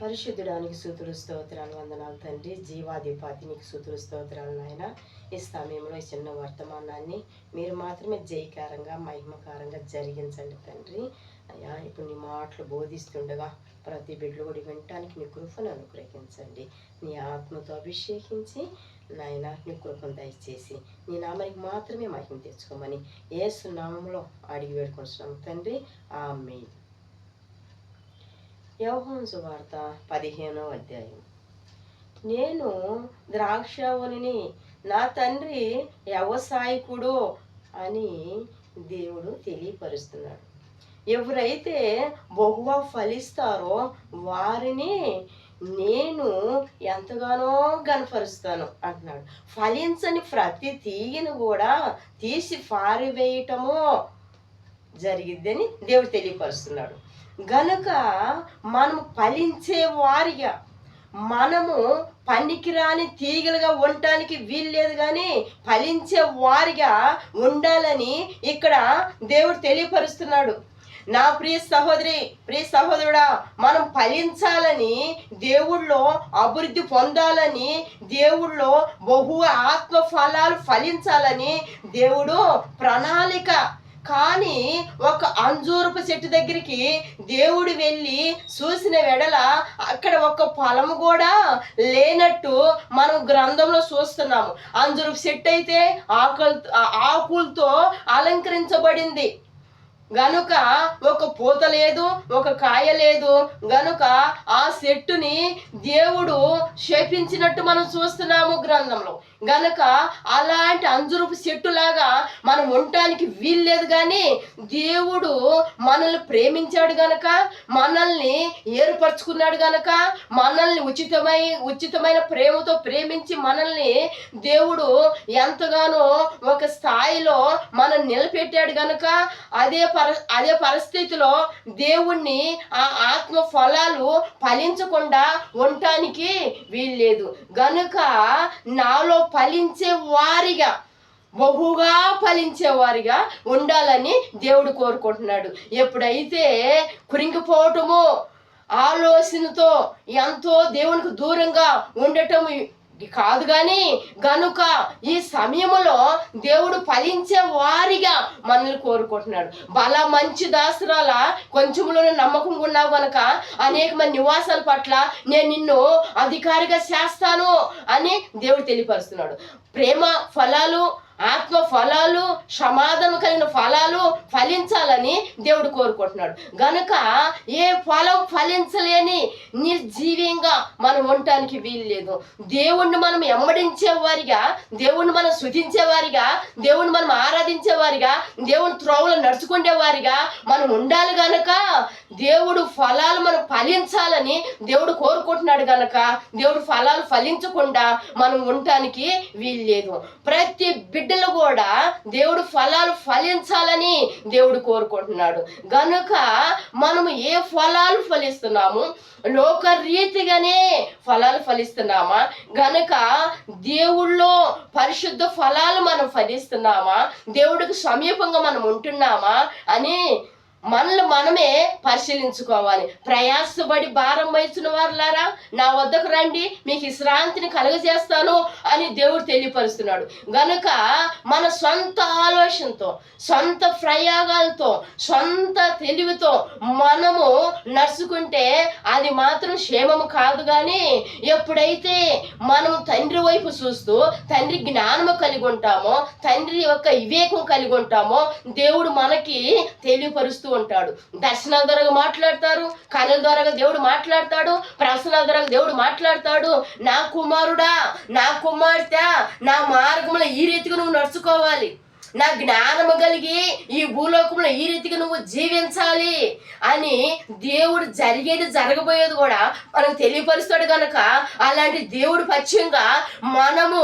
పరిశుద్ధుడానికి సూతులు స్తోత్రాలు వందనాలు తండ్రి. జీవాధిపాతి నీకు సూతులు స్తోత్రాలు నాయన. ఈ సమయంలో ఈ చిన్న వర్తమానాన్ని మీరు మాత్రమే జయకారంగా మహిమకారంగా జరిగించండి తండ్రి. అయ్యా ఇప్పుడు నీ మాటలు బోధిస్తుండగా ప్రతి బిడ్డలు కూడా వినటానికి నీ కృపను అనుగ్రహించండి. నీ ఆత్మతో అభిషేకించి నాయన నీ కృపను దయచేసి నీ నామానికి మాత్రమే మహిమ తెచ్చుకోమని ఏ సునామంలో అడిగి వేడుకొస్తున్నాం తండ్రి. ఆమె యోహోన్ వార్త పదిహేనో అధ్యాయం నేను ద్రాక్షవనిని నా తండ్రి వ్యవసాయకుడు అని దేవుడు తెలియపరుస్తున్నాడు. ఎవరైతే బహువ ఫలిస్తారో వారిని నేను ఎంతగానో గనపరుస్తాను అంటున్నాడు. ఫలించని ప్రతి తీగను కూడా తీసి పారివేయటము జరిగిద్దని దేవుడు తెలియపరుస్తున్నాడు. గనుక మనము ఫలించే వారిగా మనము పనికిరాని తీగలుగా ఉండటానికి వీల్లేదు కానీ ఫలించే వారిగా ఉండాలని ఇక్కడ దేవుడు తెలియపరుస్తున్నాడు. నా ప్రియ సహోదరి ప్రియ సహోదరుడా మనం ఫలించాలని దేవుళ్ళో అభివృద్ధి పొందాలని దేవుళ్ళో బహు ఆత్మ ఫలాలు ఫలించాలని దేవుడు ప్రణాళిక కానీ ఒక అంజూరపు చెట్టు దగ్గరికి దేవుడు వెళ్ళి చూసిన వెడల అక్కడ ఒక ఫలము కూడా లేనట్టు మనం గ్రంథంలో చూస్తున్నాము. అంజూరపు చెట్టు అయితే ఆకుల ఆకులతో అలంకరించబడింది. గనుక ఒక పూత లేదు ఒక కాయ లేదు. గనుక ఆ చెట్టుని దేవుడు శపించినట్టు మనం చూస్తున్నాము గ్రంథంలో. గనుక అలాంటి అంజురపు చెట్టులాగా మనం ఉండటానికి వీల్లేదు కానీ దేవుడు మనల్ని ప్రేమించాడు గనక మనల్ని ఏర్పరచుకున్నాడు గనక మనల్ని ఉచితమై ఉచితమైన ప్రేమతో ప్రేమించి మనల్ని దేవుడు ఎంతగానో ఒక స్థాయిలో మనం నిలబెట్టాడు గనక అదే పర అదే పరిస్థితిలో దేవుణ్ణి ఆ ఆత్మ ఫలాలు ఫలించకుండా ఉండటానికి వీల్లేదు గనుక నాలో ఫలించే వారిగా బహుగా ఫలించేవారిగా ఉండాలని దేవుడు కోరుకుంటున్నాడు. ఎప్పుడైతే కురింగిపోవటము ఆలోచనతో ఎంతో దేవునికి దూరంగా ఉండటం కాదు కానీ గనుక ఈ సమయంలో దేవుడు ఫలించే వారిగా మనల్ని కోరుకుంటున్నాడు. బల మంచి దాసరాల కొంచెంలోనే నమ్మకం ఉన్నావు గనక అనేక మంది నివాసాల పట్ల నేను నిన్ను అధికారిగా చేస్తాను అని దేవుడు తెలియపరుస్తున్నాడు. ప్రేమ ఫలాలు ఆత్మ ఫలాలు సమాధానం కలిగిన ఫలాలు ఫలించాలని దేవుడు కోరుకుంటున్నాడు. గనుక ఏ ఫలం ఫలించలేని నిర్జీవంగా మనం ఉండటానికి వీలు లేదు. దేవుణ్ణి మనం ఎమ్మడించే వారిగా దేవుణ్ణి మనం శుతించే వారిగా దేవుణ్ణి మనం ఆరాధించే వారిగా దేవుని త్రోవలు నడుచుకునే వారిగా మనం ఉండాలి గనక దేవుడు ఫలాలు మనం ఫలించాలని దేవుడు కోరుకుంటున్నాడు గనక దేవుడు ఫలాలు ఫలించకుండా మనం ఉండటానికి వీల్లేదు ప్రతి బిడ్డ బిడ్డలు కూడా దేవుడు ఫలాలు ఫలించాలని దేవుడు కోరుకుంటున్నాడు. గనుక మనము ఏ ఫలాలు ఫలిస్తున్నాము? లోక రీతిగానే ఫలాలు ఫలిస్తున్నామా? గనుక దేవుళ్ళో పరిశుద్ధ ఫలాలు మనం ఫలిస్తున్నామా? దేవుడికి సమీపంగా మనం ఉంటున్నామా? అని మనల్ని మనమే పరిశీలించుకోవాలి. ప్రయాసపడి భారం వహించిన వారులారా నా వద్దకు రండి మీకు విశ్రాంతిని కలుగజేస్తాను అని దేవుడు తెలియపరుస్తున్నాడు. గనుక మన సొంత ఆలోచనతో సొంత ప్రయోగాలతో సొంత తెలివితో మనము నడుచుకుంటే అది మాత్రం క్షేమము కాదు కానీ ఎప్పుడైతే మనం తండ్రి వైపు చూస్తూ తండ్రి జ్ఞానము కలిగి ఉంటామో తండ్రి యొక్క వివేకం కలిగి ఉంటామో దేవుడు మనకి తెలియపరుస్తూ ఉంటాడు. దర్శనాల ద్వారా మాట్లాడతారు కళల ద్వారా దేవుడు మాట్లాడతాడు ప్రసనాల ద్వారా దేవుడు మాట్లాడతాడు. నా కుమారుడా నా కుమార్తె నా మార్గంలో ఈ రీతిగా నువ్వు నడుచుకోవాలి. నా జ్ఞానము కలిగి ఈ భూలోకంలో ఈ రీతిగా నువ్వు జీవించాలి అని దేవుడు జరిగేది జరగబోయేది కూడా మనకు తెలియపరుస్తాడు కనుక అలాంటి దేవుడు పక్షంగా మనము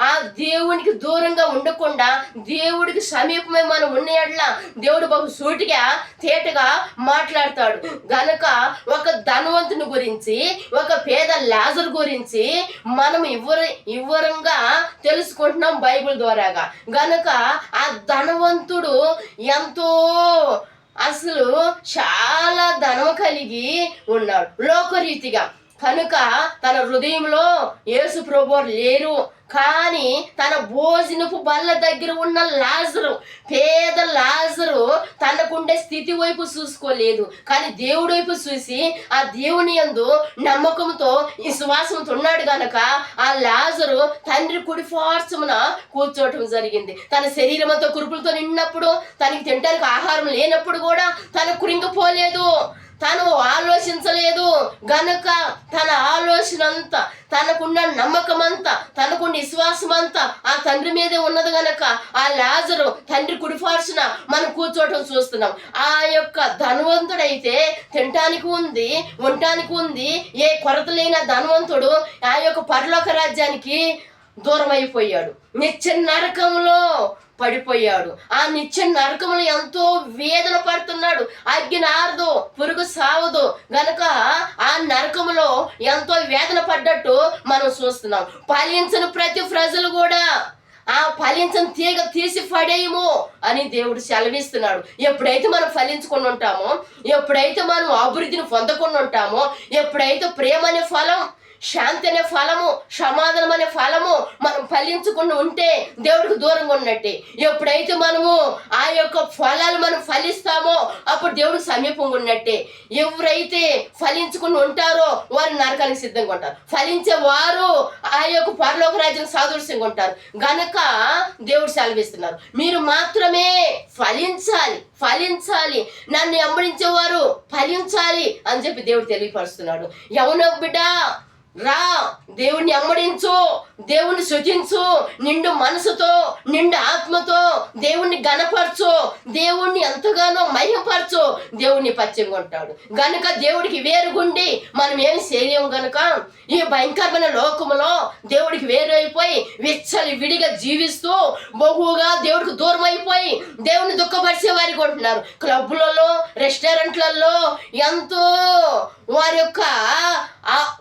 ఆ దేవునికి దూరంగా ఉండకుండా దేవుడికి సమీపమే మనం ఉండేట్లా దేవుడు బహు సూటిగా తేటగా మాట్లాడతాడు. గనక ఒక ధనవంతుని గురించి ఒక పేద లాజర్ గురించి మనం ఇవ్వర ఇవ్వరంగా తెలుసుకుంటున్నాం బైబిల్ ద్వారాగా. గనుక ఆ ధనవంతుడు ఎంతో అసలు చాలా ధనం కలిగి ఉన్నాడు. లోకరీతిగా కనుక తన హృదయంలో యేసు ప్రభు లేరు. కానీ తన భోజనపు బల్ల దగ్గర ఉన్న లాజరు పేద లాజరు తనకుండే స్థితి వైపు చూసుకోలేదు. కానీ దేవుడి వైపు చూసి ఆ దేవుని యందు నమ్మకంతో విశ్వాసంతో ఉన్నాడు గనక ఆ లాజరు తండ్రి కుడి ఫార్చమున కూర్చోవటం జరిగింది. తన శరీరం అంతా కురుపులతో నిన్నప్పుడు తనకి తినడానికి ఆహారం లేనప్పుడు కూడా తను కురింగిపోలేదు తను ఆలోచన గనుక తన ఆలోచన అంతా తనకున్న నమ్మకం అంతా తనకున్న విశ్వాసం అంతా ఆ తండ్రి మీదే ఉన్నది గనక ఆ లాజరు తండ్రి కుడిఫార్చిన మనం కూర్చోవటం చూస్తున్నాం. ఆ యొక్క ధనవంతుడైతే తినటానికి ఉంది ఉండటానికి ఉంది ఏ కొరత లేని ధనవంతుడు ఆ యొక్క పరలోక రాజ్యానికి దూరం అయిపోయాడు నిత్య నరకంలో పడిపోయాడు. ఆ నిత్య నరకములు ఎంతో వేదన పడుతున్నాడు. అగ్ని ఆరదు పురుగు సావదు. గనక ఆ నరకములో ఎంతో వేదన పడ్డట్టు మనం చూస్తున్నాం. ఫలించిన ప్రతి ప్రజలు కూడా ఆ ఫలించని తీగ తీసి పడేయము అని దేవుడు సెలవిస్తున్నాడు. ఎప్పుడైతే మనం ఫలించుకుని ఉంటామో ఎప్పుడైతే మనం అభివృద్ధిని పొందకుండా ఉంటామో ఎప్పుడైతే ప్రేమ అనే ఫలం శాంతి అనే ఫలము సమాధానం అనే ఫలము మనం ఫలించకుండా ఉంటే దేవుడికి దూరంగా ఉన్నట్టే. ఎప్పుడైతే మనము ఆ యొక్క ఫలాలు మనం ఫలిస్తామో అప్పుడు దేవుడికి సమీపంగా ఉన్నట్టే. ఎవరైతే ఫలించుకుని ఉంటారో వారు నరకానికి సిద్ధంగా ఉంటారు. ఫలించే వారు ఆ యొక్క పరలోక రాజ్యం సాదృశ్యంగా ఉంటారు. గనక దేవుడు సెలవిస్తున్నారు. మీరు మాత్రమే ఫలించాలి ఫలించాలి. నన్ను వెంబడించేవారు ఫలించాలి అని చెప్పి దేవుడు తెలియపరుస్తున్నాడు. యవన బిడ్డ రా దేవుణ్ణి అమ్మడించు దేవుణ్ణి శుతించు నిండు మనసుతో నిండు ఆత్మతో దేవుణ్ణి గనపరచు దేవుణ్ణి ఎంతగానో మహిమపరచు దేవుణ్ణి పచ్చంగా కొంటాడు గనుక దేవుడికి వేరుగుండి మనం ఏమి చేయలేము గనుక ఈ భయంకరమైన లోకములో దేవుడికి వేరైపోయి విచ్చలి విడిగా జీవిస్తూ బహుగా దేవుడికి దూరం అయిపోయి దేవుని దుఃఖపరిచే వారికి ఉంటున్నారు. క్లబ్లలో రెస్టారెంట్లలో ఎంతో వారి యొక్క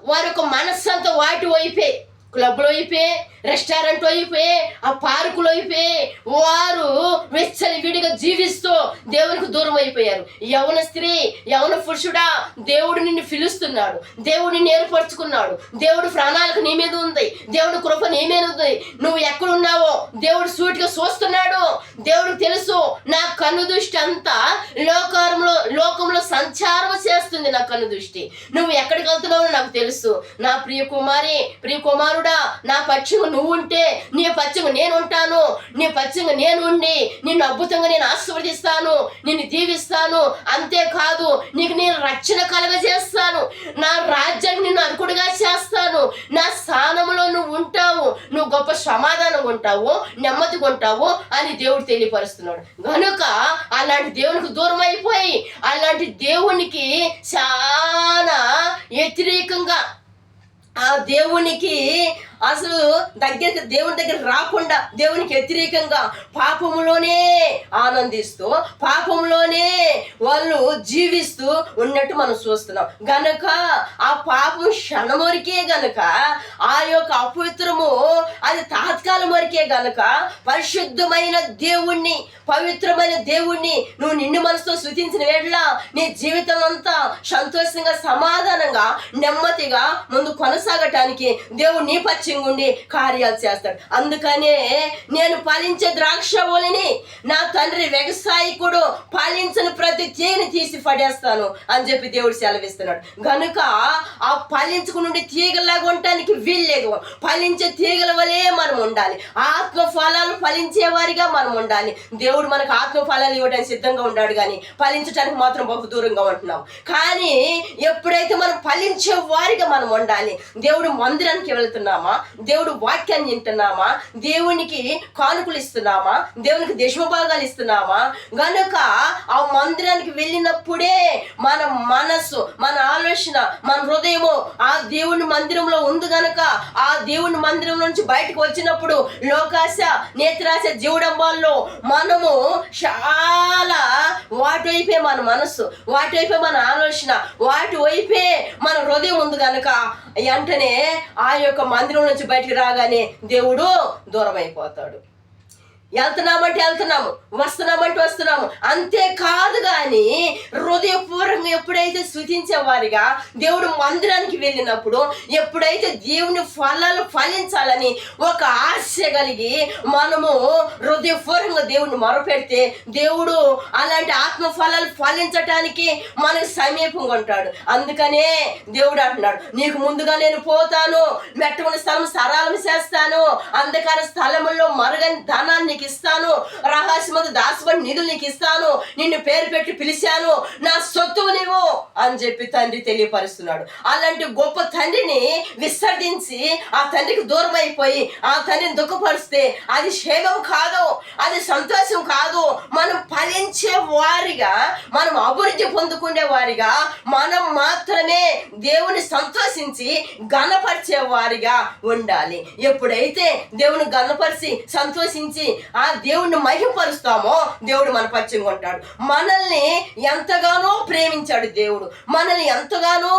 వారి యొక్క మనస్సంతా వాటి వైపే క్లబ్లో అయిపోయి రెస్టారెంట్ అయిపోయి ఆ పార్కులో అయిపోయి వారు వెచ్చని విడిగా జీవిస్తూ దేవునికి దూరం అయిపోయారు. యవన స్త్రీ యవన పురుషుడా దేవుడు నిన్ను పిలుస్తున్నాడు. దేవుడు నిన్ను ఏర్పరచుకున్నాడు. దేవుడు ప్రాణాలకు నీ మీద ఉంది. దేవుడు కృప నీ మీద ఉంది. నువ్వు ఎక్కడున్నా దేవుడు సూటిగా చూస్తున్నాడు. దేవుడికి తెలుసు నా కన్ను దృష్టి అంతా లోకంలో లోకంలో సంచారం చేస్తుంది నా కన్ను దృష్టి. నువ్వు ఎక్కడికి వెళ్తున్నావు నాకు తెలుసు. నా ప్రియ కుమారి ప్రియ కుమారుడా నా పక్షంగా నువ్వు ఉంటే నీ పచ్చంగా నేను ఉంటాను. నీ పచ్చంగా నేను ఉండి నిన్ను అద్భుతంగా నేను ఆశీర్వదిస్తాను నిన్ను దీవిస్తాను. అంతేకాదు నీకు నేను రక్షణ కలగజేస్తాను నా రాజ్యాన్ని నిన్ను అర్కుడుగా చేస్తాను. నా స్థానంలో నువ్వు ఉంటావు. నువ్వు గొప్ప సమాధానం కొంటావో నెమ్మది కొంటావో అని దేవుడు తెలియపరుస్తున్నాడు. కనుక అలాంటి దేవునికి దూరం అయిపోయి అలాంటి దేవునికి చాలా వ్యతిరేకంగా ఆ దేవునికి అసలు దగ్గర దేవుని దగ్గర రాకుండా దేవునికి వ్యతిరేకంగా పాపంలోనే ఆనందిస్తూ పాపంలోనే జీవిస్తూ ఉన్నట్టు మనం చూస్తున్నాం. గనక ఆ పాపం క్షణం వరకే గనక ఆ యొక్క అపవిత్రము అది తాత్కాలం వరకే గనక పరిశుద్ధమైన దేవుణ్ణి పవిత్రమైన దేవుణ్ణి నువ్వు నిన్ను మనసుతో శృతించిన వేళ నీ జీవితం అంతా సంతోషంగా సమాధానంగా నెమ్మదిగా ముందు కొనసాగటానికి దేవుడు నీ పచ్చంగా ఉండి కార్యాలు చేస్తాడు. అందుకనే నేను ఫలించే ద్రాక్ష ఒలిని నా తండ్రి వ్యవసాయకుడు ఫలించని ప్రతి తీగని తీసి పడేస్తాను అని చెప్పి దేవుడు సెలవిస్తున్నాడు. గనుక ఆ ఫలించుకుని తీగలాగా ఉండటానికి వీల్లేదు. ఫలించే తీగల వలె మనం ఉండాలి. ఆత్మ ఫలాలు ఫలించే వారిగా మనం ఉండాలి. దేవుడు మనకు ఆత్మ ఫలాలు ఇవ్వడానికి సిద్ధంగా ఉన్నాడు కానీ ఫలించడానికి మాత్రం బహు దూరంగా ఉంటున్నాం. కానీ ఎప్పుడైతే మనం ఫలించే వారిగా మనం ఉండాలి దేవుడు మందిరానికి వెళ్తున్నామా? దేవుడు వాక్యాన్ని వింటున్నామా? దేవునికి కానుకలు ఇస్తున్నామా? దేవునికి దశమభాగాలు ఇస్తున్నామా? గనుక ఆ మందిరానికి వెళ్ళిన ఉన్నప్పుడే మన మనస్సు మన ఆలోచన మన హృదయము ఆ దేవుని మందిరంలో ఉంది గనక ఆ దేవుని మందిరం నుంచి బయటకు వచ్చినప్పుడు లోకాశ నేత్రాశ జీవడంబాల్లో మనము చాలా వాటి వైపే మన మనస్సు వాటి వైపే మన ఆలోచన వాటి వైపే మన హృదయం ఉంది గనక వెంటనే ఆ యొక్క మందిరం నుంచి బయటికి రాగానే దేవుడు దూరం అయిపోతాడు వెళ్తున్నామంటే వెళ్తున్నాము వస్తున్నామంటే వస్తున్నాము. అంతేకాదు కానీ హృదయపూర్వకంగా ఎప్పుడైతే స్థుతించే వారిగా దేవుడు మందిరానికి వెళ్ళినప్పుడు ఎప్పుడైతే దేవుని ఫలాలు ఫలించాలని ఒక ఆశ కలిగి మనము హృదయపూర్వకంగా దేవుని మొరపెడితే దేవుడు అలాంటి ఆత్మ ఫలాలు ఫలించటానికి మనకు సమీపంగా ఉంటాడు. అందుకనే దేవుడు అంటున్నాడు నీకు ముందుగా నేను పోతాను మెట్టమని స్థలం సరళం చేస్తాను అంధకార స్థలముల్లో మరుగని ధనాన్ని నీకు ఇస్తాను రహస్యమందు దాసపడి నిధులు నీకు ఇస్తాను నిన్ను పేరు పెట్టి పిలిచాను. నా సొత్తువు నీవు అని చెప్పి తండ్రి తెలియపరుస్తున్నాడు. అలాంటి గొప్ప తండ్రిని విసర్జించి ఆ తండ్రికి దూరం అయిపోయి ఆ తండ్రిని దుఃఖపరిస్తే అది క్షేమం కాదు అది సంతోషం కాదు. మనం ఫలించే వారిగా మనం అభివృద్ధి పొందుకునే వారిగా మనం మాత్రమే దేవుని సంతోషించి గణపరిచే వారిగా ఉండాలి. ఎప్పుడైతే దేవుని గణపరిచి సంతోషించి ఆ దేవుణ్ణి మహింపరుస్తామో దేవుడు మన పచ్చిగా ఉంటాడు మనల్ని ఎంతగానో ప్రేమించాడు దేవుడు. మనల్ని ఎంతగానో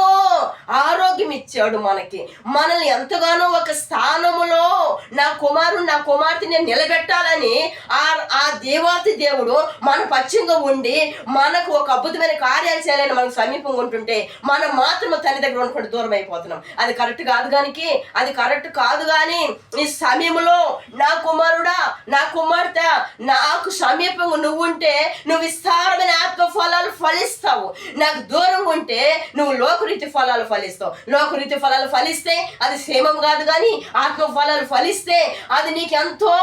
ఆరోగ్యం ఇచ్చాడు మనకి. మనల్ని ఎంతగానో ఒక స్థానములో నా కుమారుడు నా కుమార్తె నేను నిలబెట్టాలని ఆ ఆ దేవాతి దేవుడు మన పచ్చిగా ఉండి మనకు ఒక అద్భుతమైన కార్యాలు చేయాలని మనకు సమీపంగా ఉంటుంటే మనం మాత్రం తల్లి దగ్గర ఉండకుండా దూరం అయిపోతున్నాం. అది కరెక్ట్ కాదు కానీ అది కరెక్ట్ కాదు కానీ ఈ సమయంలో నా కుమారుడా నా కుమార్తె నాకు సమీపంగా నువ్వు ఉంటే నువ్వు విస్తారమైన ఆత్మ ఫలాలు ఫలిస్తావు. నాకు దూరం ఉంటే నువ్వు లోకరీతి ఫలాలు ఫలిస్తావు. లోకరీతి ఫలాలు ఫలిస్తే అది క్షేమం కాదు కానీ ఆత్మ ఫలాలు ఫలిస్తే అది నీకు ఎంతో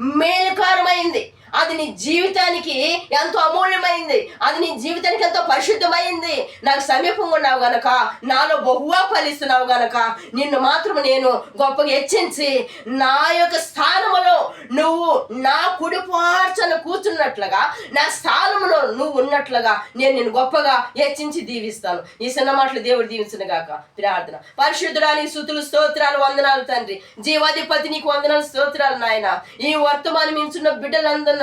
మేలుకారమైంది. అది నీ జీవితానికి ఎంతో అమూల్యమైంది. అది నీ జీవితానికి ఎంతో పరిశుద్ధమైంది. నాకు సమీపంగా ఉన్నావు గనక నాలో బహువా ఫలిస్తున్నావు గనక నిన్ను మాత్రం నేను గొప్పగా హెచ్చించి నా యొక్క స్థానములో నువ్వు నా కుడిపార్చన కూర్చున్నట్లుగా నా స్థానములో నువ్వు ఉన్నట్లుగా నేను నిన్ను గొప్పగా హెచ్చించి దీవిస్తాను. ఈ చిన్న మాటలు దేవుడు దీవించిన గాక. ప్రార్థన. పరిశుద్ధుడానికి సుతులు స్తోత్రాలు వందనాలు తండ్రి. జీవాధిపతి నీకు వందనాలు స్తోత్రాలు నాయన. ఈ వర్తమానం మించున్న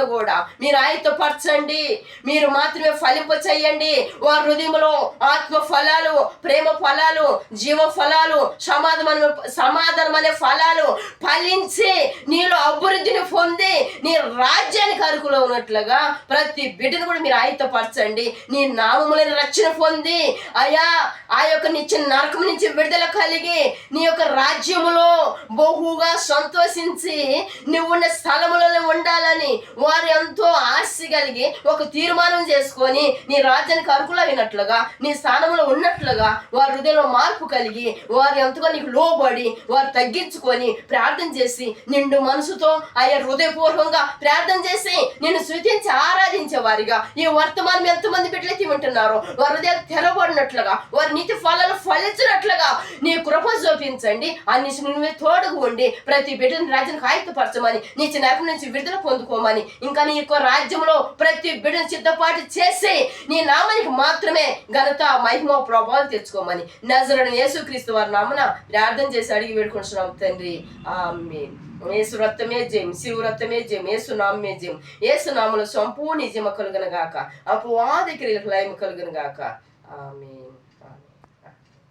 బిడ్డలందరినీ కూడా మీరు ఆయత్తపరచండి. మీరు మాత్రమే ఫలింప చేయండి వారి హృదయంలో ఆత్మ ఫలాలు ప్రేమ ఫలాలు జీవ ఫలాలు సమాధానం సమాధానం అనే ఫలాలు ఫలించి నీలో అభివృద్ధిని పొంది నీ రాజ్యానికి అరుకులో ఉన్నట్లుగా ప్రతి బిడ్డను కూడా మీరు ఆయత్తపరచండి. నీ నామములైన రక్షణ పొంది అయా ఆ యొక్క నిచ్చిన నరకం నుంచి విడుదల కలిగి నీ యొక్క రాజ్యములో బహుగా సంతోషించి నువ్వున్న స్థలములలో ఉండాలని వారు ఎంతో ఆశ కలిగి ఒక తీర్మానం చేసుకొని నీ రాజ్యానికి అరుకులైనట్లుగా నీ స్థానంలో ఉన్నట్లుగా వారి హృదయంలో మార్పు కలిగి వారు ఎంతగా నీకు లోబడి వారు తగ్గించుకొని ప్రార్థన చేసి నిండు మనసుతో ఆయా హృదయపూర్వకంగా ప్రార్థన చేసి నిన్ను శృతించి ఆరాధించే వారిగా ఈ వర్తమానం ఎంతమంది బిడ్డలకి వింటున్నారో వారి హృదయాలు తెరబడినట్లుగా వారి నీతి ఫలాలు ఫలించినట్లుగా నీ కృప చూపించండి అన్ని నువ్వే తోడుగు ఉండి ప్రతి బిడ్డని రాజ్యానికి ఆయుధపరచమని నీ నరకం నుంచి విడుదల పొందుకోమని ఇంకా నీ యొక్క రాజ్యంలో ప్రతి బిడ్డను సిద్ధపాటు చేసి నీ నామానికి మాత్రమే ఘనత మహిమ ప్రభావం తెచ్చుకోమని నజరడు యేసుక్రీస్తు వారి నామన ప్రార్థన చేసి అడిగి వేడుకుంటున్నాం తండ్రి. ఆమేన్. ఏసు రక్తమే జయం శివు రక్తమే జయం ఏసు నామే జయం. ఏసు నామలో సంపూర్ణ నిజమ కలుగన గాక అపవాది క్రియలకు లయమ కలుగను గాక ఆమె